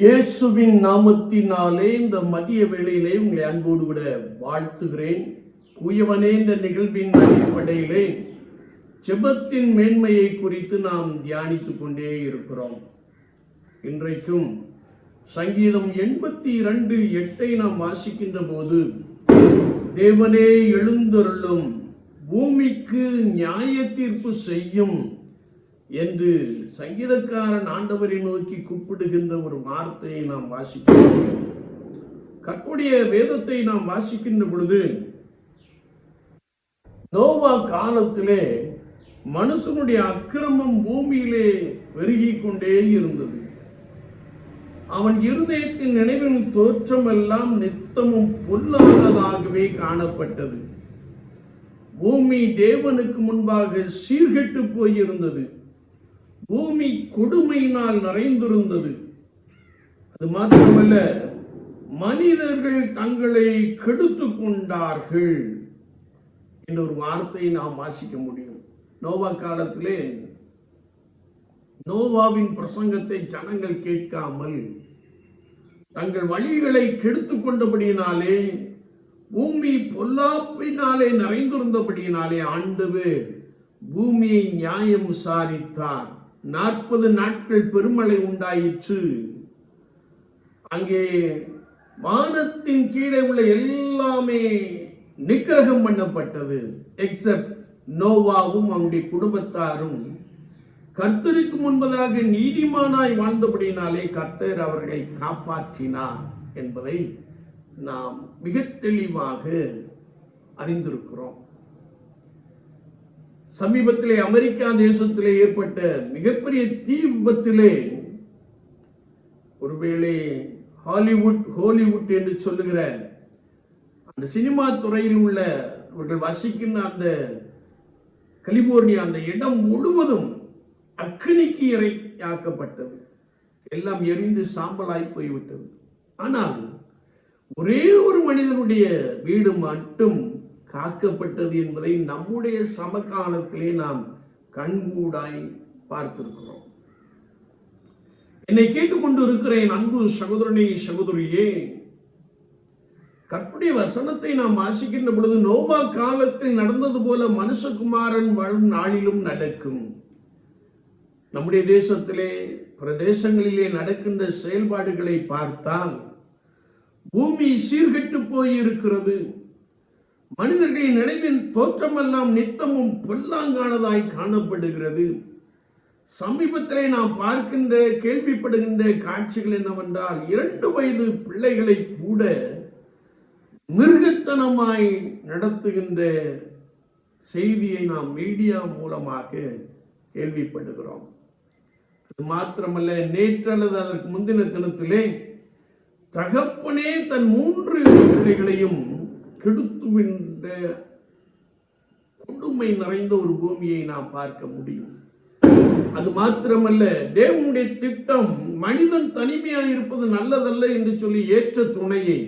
இயேசுவின் நாமத்தினாலே இந்த மதிய வேளையிலே உங்களை அன்போடு விட வாழ்த்துகிறேன். உயவனே இந்த நிகழ்வின் அடிப்படையிலே ஜெபத்தின் மேன்மையை குறித்து நாம் தியானித்துக் கொண்டே இருக்கிறோம். இன்றைக்கும் சங்கீதம் எண்பத்தி இரண்டு எட்டை நாம் வாசிக்கின்ற போது தேவனே எழுந்தருளும் பூமிக்கு நியாய தீர்ப்பு செய்யும் என்று சங்கீதக்காரன் ஆண்டவரை நோக்கி கூப்பிடுகின்ற ஒரு வார்த்தையை நாம் வாசிக்கிறோம். கற்புடைய வேதத்தை நாம் வாசிக்கின்ற பொழுது நோவா காலத்திலே மனுஷனுடைய அக்கிரமம் பூமியிலே பெருகிக் கொண்டே இருந்தது. அவன் இருதயத்தின் நினைவின் தோற்றமெல்லாம் நித்தமும் பொல்லாததாகவே காணப்பட்டது. பூமி தேவனுக்கு முன்பாக சீர்கெட்டு போயிருந்தது. பூமி கொடுமையினால் நிறைந்திருந்தது. அது மாத்திரமல்ல மனிதர்கள் தங்களை கெடுத்து கொண்டார்கள் என்ற ஒரு வார்த்தையை நாம் வாசிக்க முடியும். நோவா காலத்திலே நோவாவின் பிரசங்கத்தை ஜனங்கள் கேட்காமல் தங்கள் வழிகளை கெடுத்து கொண்டபடியினாலே பூமி பொல்லாப்பினாலே நிறைந்திருந்தபடியினாலே ஆண்டவர் பூமியை நியாயம் விசாரித்தார் நாற்பது நாட்கள் பெருமழை உண்டாயிற்று. அங்கே வானத்தின் கீழே உள்ள எல்லாமே நிக்கிரகம் பண்ணப்பட்டது. எக்ஸப்ட் நோவாவும் அவனுடைய குடும்பத்தாரும். கர்த்தருக்கு முன்பதாக நீதிமானாய் வாழ்ந்தபடியினாலே கர்த்தர் அவர்களை காப்பாற்றினார் என்பதை நாம் மிக தெளிவாக அறிந்திருக்கிறோம். சமீபத்திலே அமெரிக்கா தேசத்திலே ஏற்பட்ட மிகப்பெரிய தீ விபத்திலே ஒருவேளை ஹாலிவுட் ஹாலிவுட் என்று சொல்லுகிற அந்த சினிமா துறையில் உள்ள அவர்கள் வசிக்கின்ற அந்த கலிபோர்னியா அந்த இடம் முழுவதும் அக்னிக்கு இறையாக்கப்பட்டது எல்லாம் எரிந்து சாம்பலாய் போய்விட்டது. ஆனால் ஒரே ஒரு மனிதனுடைய வீடு மட்டும் காக்கப்பட்டது என்பதை நம்முடைய சமகாலத்திலே நாம் கண்கூடாய் பார்த்திருக்கிறோம். என்னை கேட்டுக்கொண்டு இருக்கிறேன் அன்பு சகோதரனே சகோதரியே. கற்புடைய வசனத்தை நாம் வாசிக்கின்ற பொழுது நோபா காலத்தில் நடந்தது போல மனுஷகுமாரன் வாழும் நாளிலும் நடக்கும். நம்முடைய தேசத்திலே பிரதேசங்களிலே நடக்கின்ற செயல்பாடுகளை பார்த்தால் பூமி சீர்கெட்டு போயிருக்கிறது. மனிதர்களின் நினைவின் தோற்றமெல்லாம் நித்தமும் பொல்லாங்கானதாய் காணப்படுகிறது. சமீபத்திலே நாம் பார்க்கின்ற கேள்விப்படுகின்ற காட்சிகள் என்னவென்றால் இரண்டு வயது பிள்ளைகளை கூட மிருகத்தனமாய் நடத்துகின்ற செய்தியை நாம் மீடியா மூலமாக கேள்விப்படுகிறோம். அது மாத்திரமல்ல நேற்று அல்லது அதற்கு முந்தின தினத்திலே தகப்பனே தன் மூன்று பிள்ளைகளையும் கெடுத்துவின்ற கொடுமை நிறைந்த ஒரு பூமியை நாம் பார்க்க முடியும். அது மாத்திரமல்ல தேவனுடைய திட்டம் மனிதன் தனிமையாக இருப்பது நல்லதல்ல என்று சொல்லி ஏற்ற துணையை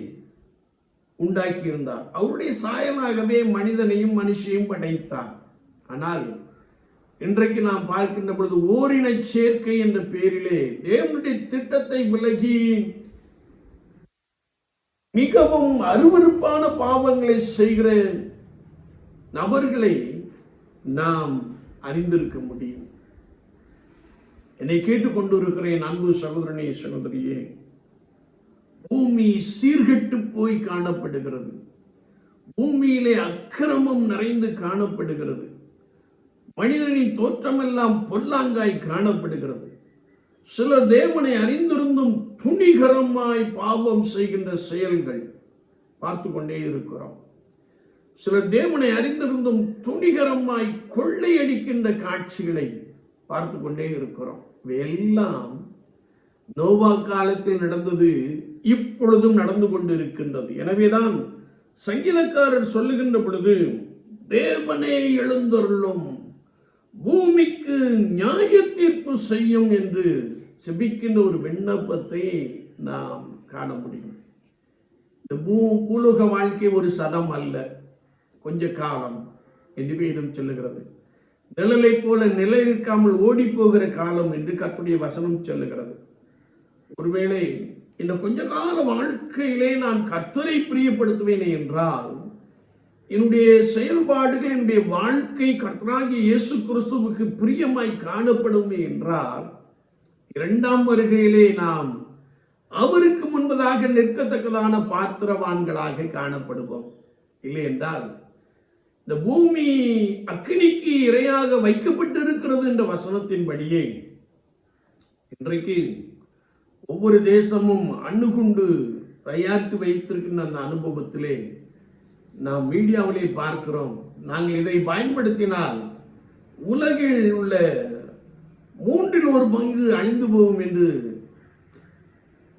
உண்டாக்கி இருந்தார் அவருடைய சாயலாகவே மனிதனையும் மனுஷையும் படைத்தார். ஆனால் இன்றைக்கு நாம் பார்க்கின்ற பொழுது ஓரின சேர்க்கை என்ற பெயரிலே தேவனுடைய திட்டத்தை விலகி மிகவும் அருவருப்பான பாவங்களை செய்கிற நபர்களை நாம் அறிந்திருக்க முடியும். என்னை கேட்டுக்கொண்டு இருக்கிறேன் அன்பு சகோதரனே சகோதரியே. பூமி சீர்கெட்டு போய் காணப்படுகிறது. பூமியிலே அக்கிரமம் நிறைந்து காணப்படுகிறது. மனிதனின் தோற்றமெல்லாம் பொல்லாங்காய் காணப்படுகிறது. சிலர் தேவனை அறிந்திருந்தும் துணிகரமாய் பாவம் செய்கின்ற செயல்கள் பார்த்து கொண்டே இருக்கிறோம். சிலர் தேவனை அறிந்திருந்தும் துணிகரமாய் கொள்ளையடிக்கின்ற காட்சிகளை பார்த்து கொண்டே இருக்கிறோம். இவையெல்லாம் நோவா காலத்தில் நடந்தது இப்பொழுதும் நடந்து கொண்டு இருக்கின்றது எனவேதான் சங்கீதக்காரர் சொல்லுகின்ற பொழுது தேவனே எழுந்தருளும் பூமிக்கு நியாய தீர்ப்பு செய்யும் என்று செபிக்கின்ற ஒரு விண்ணப்பத்தை நாம் காண முடியும். இந்த பூ பூலோக வாழ்க்கை ஒரு சதம் அல்ல கொஞ்ச காலம் என்று வேதம் சொல்லுகிறது. நிழலை போல நிலை நிற்காமல் ஓடி போகிற காலம் என்று கற்புடைய வசனம் சொல்லுகிறது. ஒருவேளை இந்த கொஞ்ச கால வாழ்க்கையிலே நான் கர்த்தரை பிரியப்படுத்துவேனே என்றால் என்னுடைய செயல்பாடுகள் என்னுடைய வாழ்க்கை கர்த்தராகிய இயேசு கிறிஸ்துவுக்கு பிரியமாய் காணப்படுமே என்றால் இரண்டாம் வருகையிலே நாம் அவருக்கு முன்பதாக நிற்கத்தக்கதான பாத்திரவான்களாக காணப்படுவோம். இல்லை என்றால் இந்த பூமி அக்னிக்கு இரையாக வைக்கப்பட்டிருக்கிறது என்ற வசனத்தின்படியே இன்றைக்கு ஒவ்வொரு தேசமும் அண்ணுகுண்டு தயாரித்து வைத்திருக்கின்ற அந்த அனுபவத்திலே நாம் மீடியாவிலே பார்க்கிறோம். நாங்கள் இதை பயன்படுத்தினால் உலகில் உள்ள மூன்றில் ஒரு பங்கு அழிந்து போகும் என்று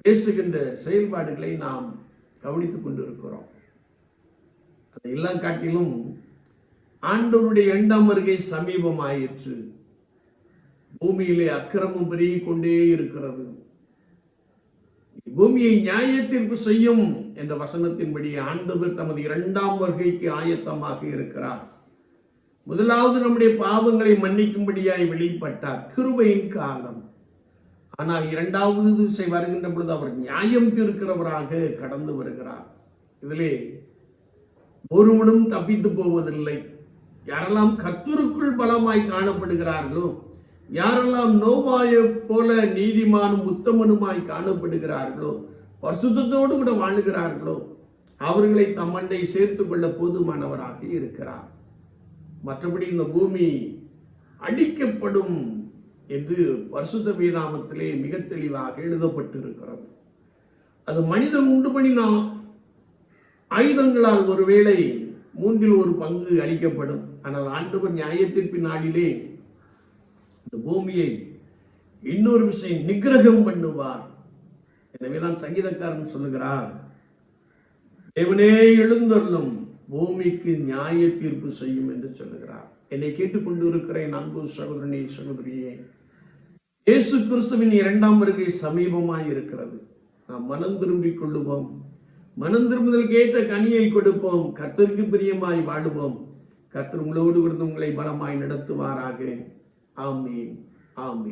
பேசுகின்ற செயல்பாடுகளை நாம் கவனித்துக் கொண்டிருக்கிறோம். அதையெல்லாம் காட்டிலும் ஆண்டவருடைய இரண்டாம் வருகை சமீபமாயிற்று. பூமியிலே அக்கிரமம் பெருகிக் கொண்டே இருக்கிறது. பூமியை நியாயத்திற்கு செய்யும் என்ற வசனத்தின்படி ஆண்டவர் தமது இரண்டாம் வருகைக்கு ஆயத்தமாக இருக்கிறார். முதலாவது நம்முடைய பாவங்களை மன்னிக்கும்படியாய் வெளிப்பட்டார். கிருபையின் காலம் ஆனால் இரண்டாவது திசை வருகின்ற பொழுது அவர் நியாயம் தீர்க்கிறவராக கடந்து வருகிறார். இதிலே ஒருவனும் தப்பித்து போவதில்லை. யாரெல்லாம் கத்தூருக்குள் பலமாய் காணப்படுகிறார்களோ யாரெல்லாம் நோவாயை போல நீதிமானும் உத்தமனுமாய் காணப்படுகிறார்களோ பரிசுத்தத்தோடு கூட வாழுகிறார்களோ அவர்களை தம்மண்டை சேர்த்து கொள்ள போதுமானவராக இருக்கிறார். மற்றபடி இந்த பூமி அழிக்கப்படும் என்று பரிசுத்த வேதாமத்திலே மிக தெளிவாக எழுதப்பட்டிருக்கிறது. அது மனிதன் உண்டு பண்ணினா ஆயுதங்களால் ஒருவேளை மூன்றில் ஒரு பங்கு அளிக்கப்படும் ஆனால் ஆண்டவர் நியாயத்திற்கு நாளிலே இந்த பூமியை இன்னொரு விஷயம் நிகிரகம் பண்ணுவார். எனவேதான் சங்கீதக்காரன் சொல்லுகிறார் தேவனே எழுந்தருளும் பூமிக்கு நியாய தீர்ப்பு செய்யும் என்று சொல்லுகிறார். என்னை கேட்டுக்கொண்டு இருக்கிறேன் அன்பு சகோதரனே சகோதரியே இயேசு கிறிஸ்துவின் இரண்டாம் வருகை சமீபமாய் இருக்கிறது. நாம் மனம் திரும்பிக் கொள்ளுவோம். மனம் திரும்புதல் கேட்ட கனியை கொடுப்போம். கர்த்தருக்கு பிரியமாய் வாழுவோம். கர்த்தர் உங்களோடு இருந்து உங்களை பலமாய் நடத்துவாராக. Amen. Amen.